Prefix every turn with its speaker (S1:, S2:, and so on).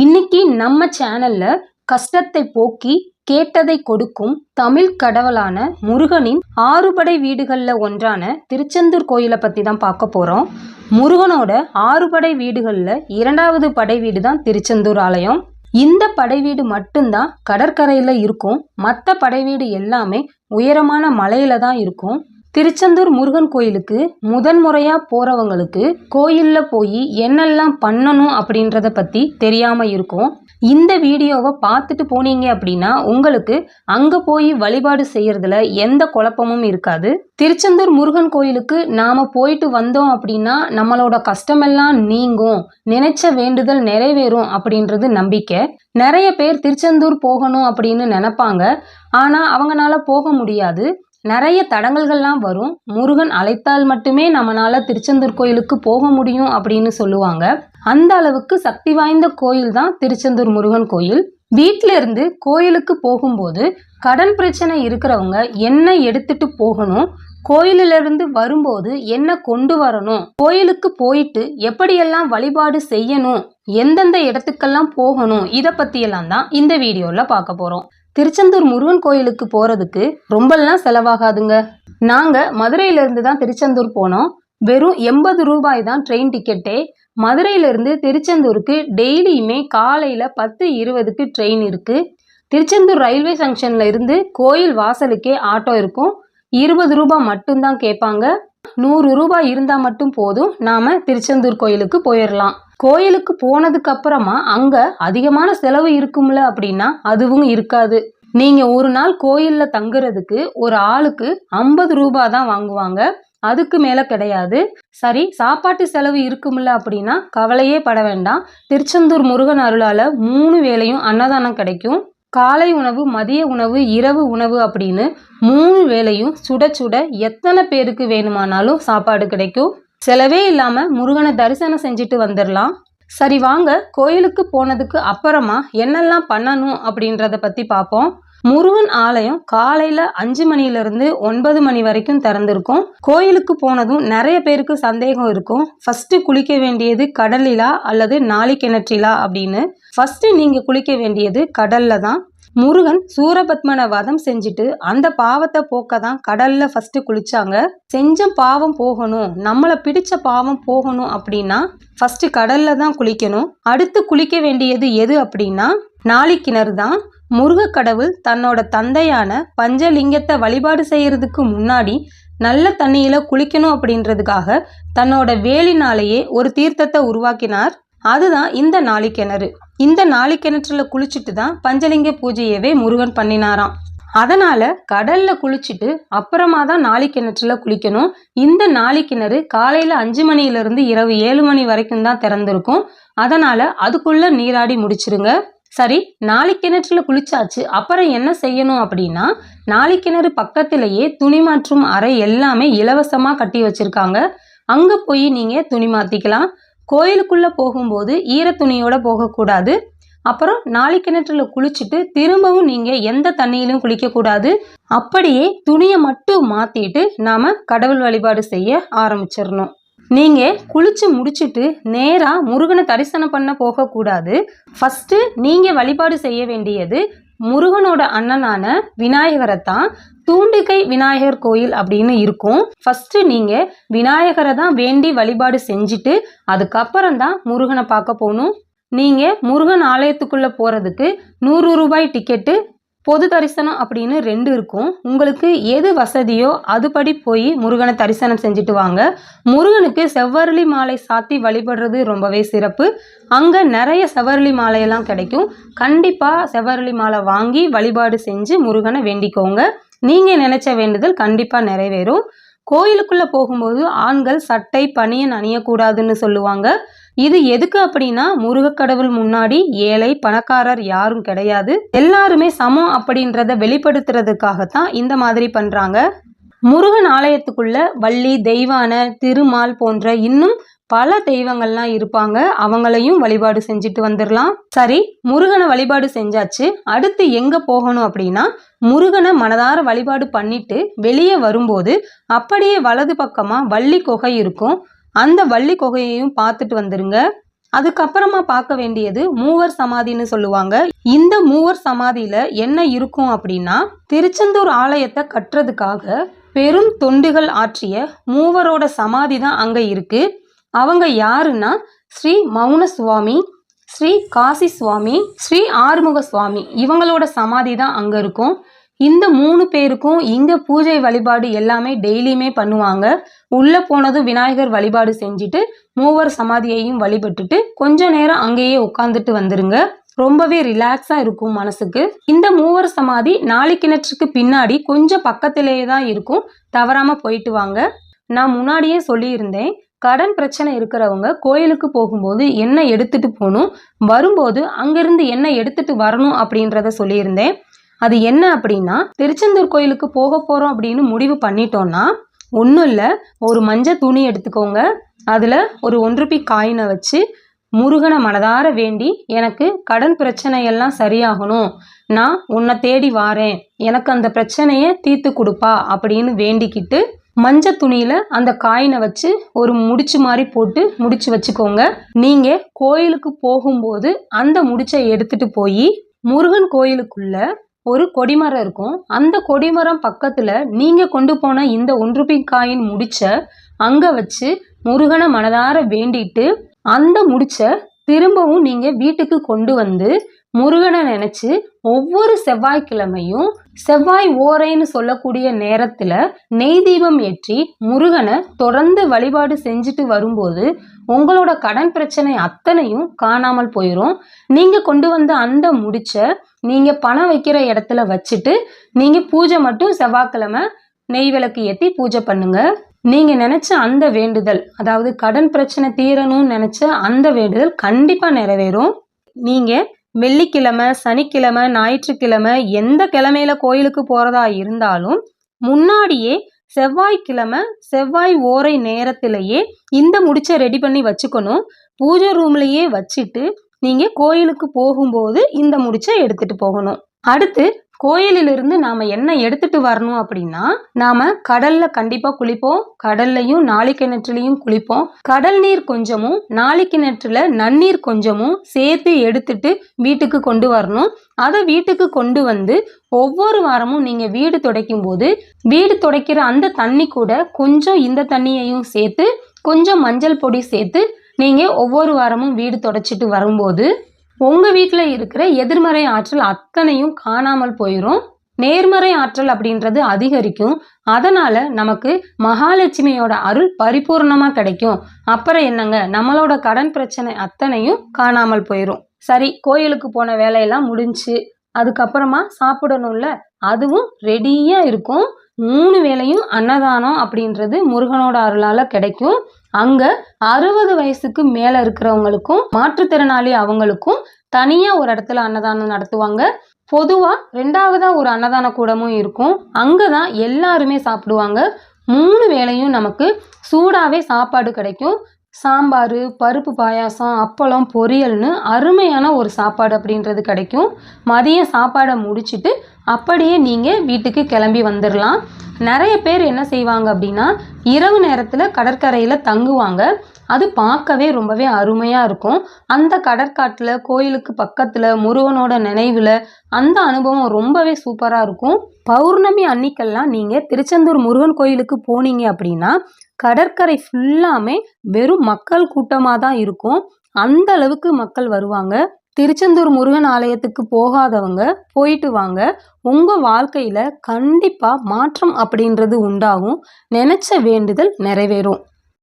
S1: இன்னைக்கு நம்ம சேனல்ல கஷ்டத்தை போக்கி கேட்டதை கொடுக்கும் தமிழ் கடவுளான முருகனின் ஆறுபடை வீடுகளில் ஒன்றான திருச்செந்தூர் கோயிலை பற்றி தான் பார்க்க போகிறோம் முருகனோட ஆறுபடை வீடுகளில் இரண்டாவது படை வீடு தான் திருச்செந்தூர் ஆலயம். இந்த படை வீடு மட்டும்தான் கடற்கரையில் இருக்கும். மற்ற படை வீடு எல்லாமே உயரமான மலையில தான் இருக்கும். திருச்செந்தூர் முருகன் கோயிலுக்கு முதன் முறையாக போகிறவங்களுக்கு கோயிலில் போய் என்னெல்லாம் பண்ணணும் அப்படின்றத பற்றி தெரியாமல் இருக்கும். இந்த வீடியோவை பார்த்துட்டு போனீங்க அப்படின்னா உங்களுக்கு அங்கே போய் வழிபாடு செய்யறதுல எந்த குழப்பமும் இருக்காது. திருச்செந்தூர் முருகன் கோயிலுக்கு நாம் போயிட்டு வந்தோம் அப்படின்னா நம்மளோட கஷ்டமெல்லாம் நீங்கும். நினைச்ச வேண்டுதல் நிறைவேறும் அப்படின்றது நம்பிக்கை. நிறைய பேர் திருச்செந்தூர் போகணும் அப்படின்னு நினைப்பாங்க. ஆனால் அவங்களால போக முடியாது. நிறைய தடங்கல்கள்லாம் வரும். முருகன் அழைத்தால் மட்டுமே நம்மளால திருச்செந்தூர் கோயிலுக்கு போக முடியும் அப்படின்னு சொல்லுவாங்க. அந்த அளவுக்கு சக்தி வாய்ந்த கோயில் தான் திருச்செந்தூர் முருகன் கோயில். வீட்டில இருந்து கோயிலுக்கு போகும்போது கடன் பிரச்சனை இருக்கிறவங்க என்ன எடுத்துட்டு போகணும். கோயிலிலிருந்து வரும்போது என்ன கொண்டு வரணும்? கோயிலுக்கு போயிட்டு எப்படியெல்லாம் வழிபாடு செய்யணும்? எந்தெந்த இடத்துக்கெல்லாம் போகணும்? இதை பற்றியெல்லாம் தான் இந்த வீடியோவில் பார்க்க போகிறோம் திருச்செந்தூர் முருகன் கோயிலுக்கு போகிறதுக்கு ரொம்பலாம் செலவாகாதுங்க. நாங்கள் மதுரையிலேருந்து தான் திருச்செந்தூர் போனோம். வெறும் எண்பது ரூபாய் தான் ட்ரெயின் டிக்கெட்டே மதுரையிலேருந்து திருச்செந்தூருக்கு டெய்லியுமே காலையில் பத்து இருபதுக்கு ட்ரெயின் இருக்குது திருச்செந்தூர் ரயில்வே ஜங்ஷனில் இருந்து கோயில் வாசலுக்கே ஆட்டோ இருக்கும். இருபது ரூபாய் மட்டும்தான் கேட்பாங்க. நூறு ரூபாய் இருந்தால் மட்டும் போதும். நாம் திருச்செந்தூர் கோயிலுக்கு போயிடலாம் கோயிலுக்கு போனதுக்கு அப்புறமா அங்கே அதிகமான செலவு இருக்கும்ல அப்படின்னா அதுவும் இருக்காது. நீங்கள் ஒரு நாள் கோயிலில் தங்குறதுக்கு ஒரு ஆளுக்கு ஐம்பது ரூபாய் தான் வாங்குவாங்க. அதுக்கு மேலே கிடையாது. சரி சாப்பாட்டு செலவு இருக்கும்ல அப்படின்னா கவலையே பட வேண்டாம். திருச்செந்தூர் முருகன் அருளால் மூணு வேளையும் அன்னதானம் கிடைக்கும். காலை உணவு மதிய உணவு இரவு உணவு அப்படின்னு மூணு வேளையும் சுட சுட எத்தனை பேருக்கு வேணுமானாலும் சாப்பாடு கிடைக்கும். செலவே இல்லாமல் முருகனை தரிசனம் செஞ்சுட்டு வந்துடலாம் சரி வாங்க கோயிலுக்கு போனதுக்கு அப்புறமா என்னெல்லாம் பண்ணணும் அப்படின்றத பற்றி பார்ப்போம் முருகன் ஆலயம் காலையில் அஞ்சு மணிலேருந்து ஒன்பது மணி வரைக்கும் திறந்திருக்கும். கோயிலுக்கு போனதும் நிறைய பேருக்கு சந்தேகம் இருக்கும். ஃபஸ்ட்டு குளிக்க வேண்டியது கடலிலா அல்லது நாளி கிணற்றிலா அப்படின்னு. ஃபஸ்ட்டு நீங்கள் குளிக்க வேண்டியது கடல்ல தான். முருகன் சூரபத்மனை வதம் செஞ்சுட்டு அந்த பாவத்தை போக்க தான் கடல்ல ஃபர்ஸ்ட் குளிச்சாங்க. செஞ்ச பாவம் போகணும் நம்மளை பிடிச்ச பாவம் போகணும் அப்படின்னா ஃபர்ஸ்ட் கடல்ல தான் குளிக்கணும். அடுத்து குளிக்க வேண்டியது எது அப்படின்னா நாளிக்கிணறு தான் முருகக் கடவுள் தன்னோட தந்தையான பஞ்சலிங்கத்தை வழிபாடு செய்யறதுக்கு முன்னாடி நல்ல தண்ணியில குளிக்கணும் அப்படின்றதுக்காக தன்னோட வேலினாலேயே ஒரு தீர்த்தத்தை உருவாக்கினார். அதுதான் இந்த நாளிக்கிணறு. இந்த நாளிக்கிணற்றுல குளிச்சுட்டு தான் பஞ்சலிங்க பூஜையவே முருகன் பண்ணினாராம். அதனால கடல்ல குளிச்சுட்டு அப்புறமா தான் நாளிக்கிணற்றுல குளிக்கணும். இந்த நாளிக்கிணறு காலையில அஞ்சு மணியிலிருந்து இரவு ஏழு மணி வரைக்கும் தான் திறந்திருக்கும். அதனால அதுக்குள்ள நீராடி முடிச்சிருங்க. சரி நாளிக்கிணற்றுல குளிச்சாச்சு. அப்புறம் என்ன செய்யணும் அப்படின்னா நாளிக்கிணறு பக்கத்திலேயே துணி மாற்றும் அறை எல்லாமே இலவசமாக கட்டி வச்சிருக்காங்க. அங்கே போய் நீங்கள் துணி மாற்றிக்கலாம் கோயிலுக்குள்ளே போகும்போது ஈர துணியோட போகக்கூடாது. அப்புறம் நாளை கிணற்றுல குளிச்சுட்டு திரும்பவும் நீங்கள் எந்த தண்ணியிலும் குளிக்கக்கூடாது. அப்படியே துணியை மட்டும் மாற்றிட்டு நாம் கடவுள் வழிபாடு செய்ய ஆரம்பிச்சிடணும். நீங்கள் குளிச்சு முடிச்சுட்டு நேராக முருகனை தரிசனம் பண்ண போகக்கூடாது. ஃபஸ்ட்டு நீங்கள் வழிபாடு செய்ய வேண்டியது முருகனோட அண்ணனான விநாயகரை தான் தூண்டிகை விநாயகர் கோயில் அப்படின்னு இருக்கும். ஃபர்ஸ்ட் நீங்க விநாயகரை தான் வேண்டி வழிபாடு செஞ்சுட்டு அதுக்கப்புறம் தான் முருகனை பார்க்க போகணும். நீங்க முருகன் ஆலயத்துக்குள்ள போறதுக்கு நூறு ரூபாய் டிக்கெட்டு பொது தரிசனம் அப்படின்னு ரெண்டு இருக்கும். உங்களுக்கு எது வசதியோ அதுபடி போய் முருகனை தரிசனம் செஞ்சுட்டு வாங்க. முருகனுக்கு செவ்வரளி மாலை சாத்தி வழிபடுறது ரொம்பவே சிறப்பு. அங்கே நிறைய செவ்வரளி மாலையெல்லாம் கிடைக்கும். கண்டிப்பாக செவ்வரளி மாலை வாங்கி வழிபாடு செஞ்சு முருகனை வேண்டிக்கோங்க. நீங்கள் நினைச்ச வேண்டுதல் கண்டிப்பாக நிறைவேறும். கோயிலுக்குள்ளே போகும்போது ஆண்கள் சட்டை பனியன் அணியக்கூடாதுன்னு சொல்லுவாங்க. இது எதுக்கு அப்படின்னா முருகக்கடவுள் முன்னாடி ஏழை பணக்காரர் யாரும் கிடையாது. எல்லாருமே சமம் அப்படின்றத வெளிப்படுத்துறதுக்காகத்தான் இந்த மாதிரி பண்றாங்க. முருகன் ஆலயத்துக்குள்ள வள்ளி தெய்வான திருமால் போன்ற இன்னும் பல தெய்வங்கள்லாம் இருப்பாங்க. அவங்களையும் வழிபாடு செஞ்சுட்டு வந்துடலாம் சரி முருகனை வழிபாடு செஞ்சாச்சு. அடுத்து எங்க போகணும் அப்படின்னா முருகனை மனதார வழிபாடு பண்ணிட்டு வெளியே வரும்போது அப்படியே வலது பக்கமா வள்ளி குகை இருக்கும். அந்த வள்ளி குகையையும் பார்த்துட்டு வந்துருங்க. அதுக்கப்புறமா பார்க்க வேண்டியது மூவர் சமாதின்னு சொல்லுவாங்க. இந்த மூவர் சமாதியில என்ன இருக்கும் அப்படின்னா திருச்செந்தூர் ஆலயத்தை கட்டுறதுக்காக பெரும் தொண்டுகள் ஆற்றிய மூவரோட சமாதி தான் அங்க இருக்கு. அவங்க யாருன்னா ஸ்ரீ மௌன சுவாமி ஸ்ரீ காசி சுவாமி ஸ்ரீ ஆறுமுக சுவாமி இவங்களோட சமாதி தான் அங்க இருக்கும். இந்த மூணு பேருக்கும் இங்க பூஜை வழிபாடு எல்லாமே டெய்லியுமே பண்ணுவாங்க. உள்ள போனதும் விநாயகர் வழிபாடு செஞ்சுட்டு மூவர் சமாதியையும் வழிபட்டுட்டு கொஞ்ச நேரம் அங்கேயே உட்காந்துட்டு வந்துருங்க. ரொம்பவே ரிலாக்ஸா இருக்கும் மனசுக்கு. இந்த மூவர் சமாதி நாளை கிணற்றுக்கு பின்னாடி கொஞ்சம் பக்கத்திலேயே தான் இருக்கும். தவறாம போயிட்டு வாங்க. நான் முன்னாடியே சொல்லியிருந்தேன் கடன் பிரச்சனை இருக்கிறவங்க கோயிலுக்கு போகும்போது என்ன எடுத்துட்டு போகணும். வரும்போது அங்கிருந்து என்ன எடுத்துட்டு வரணும் அப்படின்றத சொல்லியிருந்தேன். அது என்ன அப்படின்னா திருச்செந்தூர் கோயிலுக்கு போக போகிறோம் அப்படின்னு முடிவு பண்ணிட்டோம்னா ஒன்றும் இல்லை. ஒரு மஞ்சள் துணி எடுத்துக்கோங்க. அதில் ஒரு ஒன்றுபி காயினை வச்சு முருகனை மனதார வேண்டி எனக்கு கடன் பிரச்சனையெல்லாம் சரியாகணும். நான் உன்னை தேடி வாரேன். எனக்கு அந்த பிரச்சனையை தீர்த்து கொடுப்பா அப்படின்னு வேண்டிக்கிட்டு மஞ்சள் துணியில் அந்த காயினை வச்சு ஒரு முடிச்சு மாதிரி போட்டு முடிச்சு வச்சுக்கோங்க. நீங்கள் கோயிலுக்கு போகும்போது அந்த முடிச்சை எடுத்துட்டு போய் முருகன் கோயிலுக்குள்ள ஒரு கொடிமரம் இருக்கும். அந்த கொடிமரம் பக்கத்தில் நீங்கள் கொண்டு போன இந்த ஒன்றுபி காயின் முடிச்ச அங்கே வச்சு முருகனை மனதார வேண்டிட்டு அந்த முடிச்ச திரும்பவும் நீங்கள் வீட்டுக்கு கொண்டு வந்து முருகனை நினச்சி ஒவ்வொரு செவ்வாய்க்கிழமையும் செவ்வாய் ஓரைன்னு சொல்லக்கூடிய நேரத்துல நெய் தீபம் ஏற்றி முருகனை தொடர்ந்து வழிபாடு செஞ்சுட்டு வரும்போது உங்களோட கடன் பிரச்சனை அத்தனையும் காணாமல் போயிடும் நீங்க கொண்டு வந்த அந்த முடிச்ச நீங்க பணம் வைக்கிற இடத்துல வச்சுட்டு நீங்க பூஜை மட்டும் செவ்வாய்க்கிழமை நெய் விளக்கு ஏற்றி பூஜை பண்ணுங்க. நீங்க நினைச்ச அந்த வேண்டுதல் அதாவது கடன் பிரச்சனை தீரணும்னு நினைச்ச அந்த வேண்டுதல் கண்டிப்பா நிறைவேறும். நீங்க வெள்ளிக்கிழமை சனிக்கிழமை ஞாயிற்றுக்கிழமை எந்த கிழமையில கோயிலுக்கு போறதா இருந்தாலும் முன்னாடியே செவ்வாய்க்கிழமை செவ்வாய் ஓரை நேரத்திலேயே இந்த முடிச்சை ரெடி பண்ணி வச்சுக்கணும். பூஜை ரூம்லேயே வச்சுட்டு நீங்கள் கோயிலுக்கு போகும்போது இந்த முடிச்சை எடுத்துட்டு போகணும். அடுத்து கோயிலிலிருந்து நாம என்ன எடுத்துட்டு வரணும் அப்படின்னா நாம கடல்ல கண்டிப்பா குளிப்போம் கடல்லையும் நாளை கிணற்றுலையும் குளிப்போம். கடல் நீர் கொஞ்சமும் நாளை கிணற்றுல நன்னீர் கொஞ்சமும் சேர்த்து எடுத்துட்டு வீட்டுக்கு கொண்டு வரணும். அதை வீட்டுக்கு கொண்டு வந்து ஒவ்வொரு வாரமும் நீங்க வீடு துடைக்கும் போது வீடு துடைக்கிற அந்த தண்ணி கூட கொஞ்சம் இந்த தண்ணியையும் சேர்த்து கொஞ்சம் மஞ்சள் பொடி சேர்த்து நீங்க ஒவ்வொரு வாரமும் வீடு தொடச்சிட்டு வரும்போது உங்கள் வீட்டில் இருக்கிற எதிர்மறை ஆற்றல் அத்தனையும் காணாமல் போயிடும் நேர்மறை ஆற்றல் அப்படின்றது அதிகரிக்கும். அதனால நமக்கு மகாலட்சுமியோட அருள் பரிபூர்ணமா கிடைக்கும். அப்புறம் என்னங்க? நம்மளோட கடன் பிரச்சனை அத்தனையும் காணாமல் போயிடும் சரி கோயிலுக்கு போன வேலையெல்லாம் முடிஞ்சு அதுக்கப்புறமா சாப்பிடணும்ல? அதுவும் ரெடியா இருக்கும். மூணு வேளையும் அன்னதானம் அப்படின்றது முருகனோட அருளால கிடைக்கும். அங்க அறுபது வயசுக்கு மேல இருக்கிறவங்களுக்கும் மாற்றுத்திறனாளி அவங்களுக்கும் தனியா ஒரு இடத்துல அன்னதானம் நடத்துவாங்க. பொதுவா ரெண்டாவதா ஒரு அன்னதான கூடமும் இருக்கும். அங்கதான் எல்லாருமே சாப்பிடுவாங்க. மூணு வேளையும் நமக்கு சூடாவே சாப்பாடு கிடைக்கும். சாம்பார் பருப்பு பாயாசம் அப்பளம் பொரியல்னு அருமையான ஒரு சாப்பாடு அப்படின்றது கிடைக்கும். மதியம் சாப்பாடை முடிச்சிட்டு அப்படியே நீங்கள் வீட்டுக்கு கிளம்பி வந்துடலாம் நிறைய பேர் என்ன செய்வாங்க அப்படின்னா இரவு நேரத்தில் கடற்கரையில் தங்குவாங்க. அது பார்க்கவே ரொம்பவே அருமையாக இருக்கும். அந்த கடற்காட்டில் கோயிலுக்கு பக்கத்தில் முருகனோட நினைவில் அந்த அனுபவம் ரொம்பவே சூப்பராக இருக்கும். பௌர்ணமி அன்னிக்கெல்லாம் நீங்கள் திருச்செந்தூர் முருகன் கோயிலுக்கு போனீங்க அப்படின்னா கடற்கரை ஃபுல்லாமே வெறும் மக்கள் கூட்டமாக தான் இருக்கும். அந்த அளவுக்கு மக்கள் வருவாங்க. திருச்செந்தூர் முருகன் ஆலயத்துக்கு போகாதவங்க போயிட்டு வாங்க. உங்கள் வாழ்க்கையில் கண்டிப்பாக மாற்றம் அப்படின்றது உண்டாகும். நினச்ச வேண்டுதல் நிறைவேறும்.